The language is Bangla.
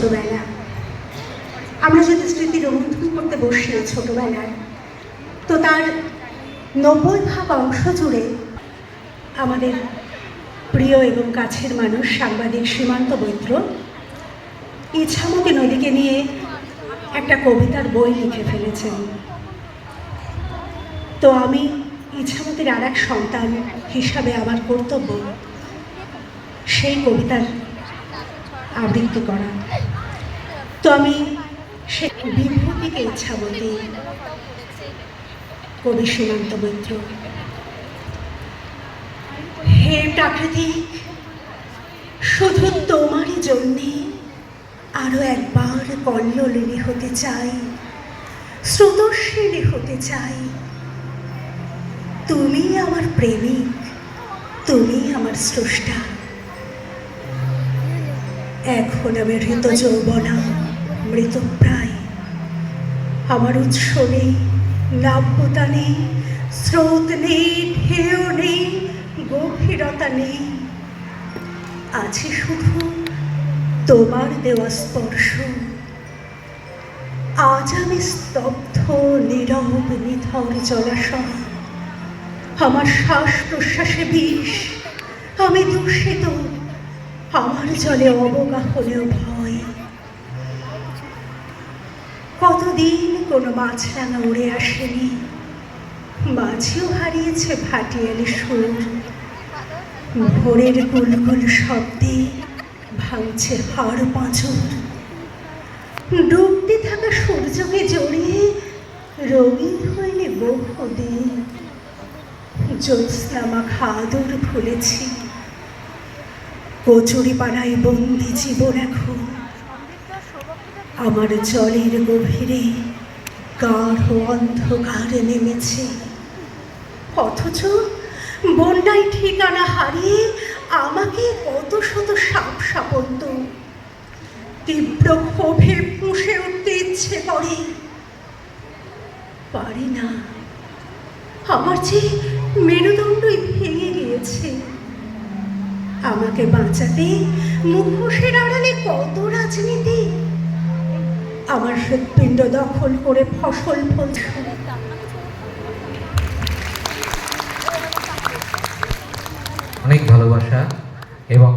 ছোটবেলা। আমরা যদি স্মৃতি রোমন্থন করতে বসি ছোটবেলায়, তো তার নব্বই ভাগ অংশ জুড়ে আমাদের প্রিয় এবং কাছের মানুষ সাংবাদিক সীমান্ত বৈত্র ইছামতি নদীকে নিয়ে একটা কবিতার বই লিখে ফেলেছেন। তো আমি ইছামতির আর এক সন্তান হিসাবে আমার কর্তব্য সেই কবিতার আবৃত্তি করা। তো আমি সে বিভূতিকে ইচ্ছাবতী কবি সীমান্ত মৈত্র। হে প্রাকৃতিক, শুধু তোমারই জন্যে আরও একবার কল্লোলিনী হতে চাই, স্রোতস্বিনী হতে চাই। তুমি আমার প্রেমিক, তুমি আমার স্রষ্টা। এখন আমি হৃত যৌবনা মৃতপ্রায় আমার উৎস নেই নাব্যতা নেই, স্রোত নেই, ঢেউ নেই, গভীরতা নেই। আছে শুধু তোমার দেওয়া স্পর্শ। আজ আমি স্তব্ধ, নীরব, নিথর জলাশয়। আমার শ্বাস প্রশ্বাসে বিষ, আমি দূষিত আমার জলে অবগা হলেও ভয়। কতদিন কোনো মাছরাঙা উড়ে আসেনি। মাঝিও হারিয়েছে ভাটিয়ালি সুর। ভোরের গুলগুল শব্দে ভাঙছে হাড় পাঁচর। ডুবতে থাকা সূর্যকে জড়িয়ে রঙিন হইলে বহুদিন। জ্যোৎস্না মাখা আদর ভুলেছি। কচুরি পাড়ায় বন্দি জীবন এখন। আমার জলের গভীরে গাঢ় অন্ধকার নেমেছে। অথচ বন্যায় ঠিকানা হারিয়ে আমাকে কত শত সাপ সাপন্ত। তীব্র ক্ষোভে পুষে উঠতে ইচ্ছে করে। পারি না। আমার যে মেরুদণ্ডই ভেঙে গিয়েছে। আমাকে বাঁচাতে মুখোশের আড়ালে কত রাজনীতি? আমার হৃৎপিণ্ড দখল করে ফসল ফলছে। অনেক ভালোবাসা এবং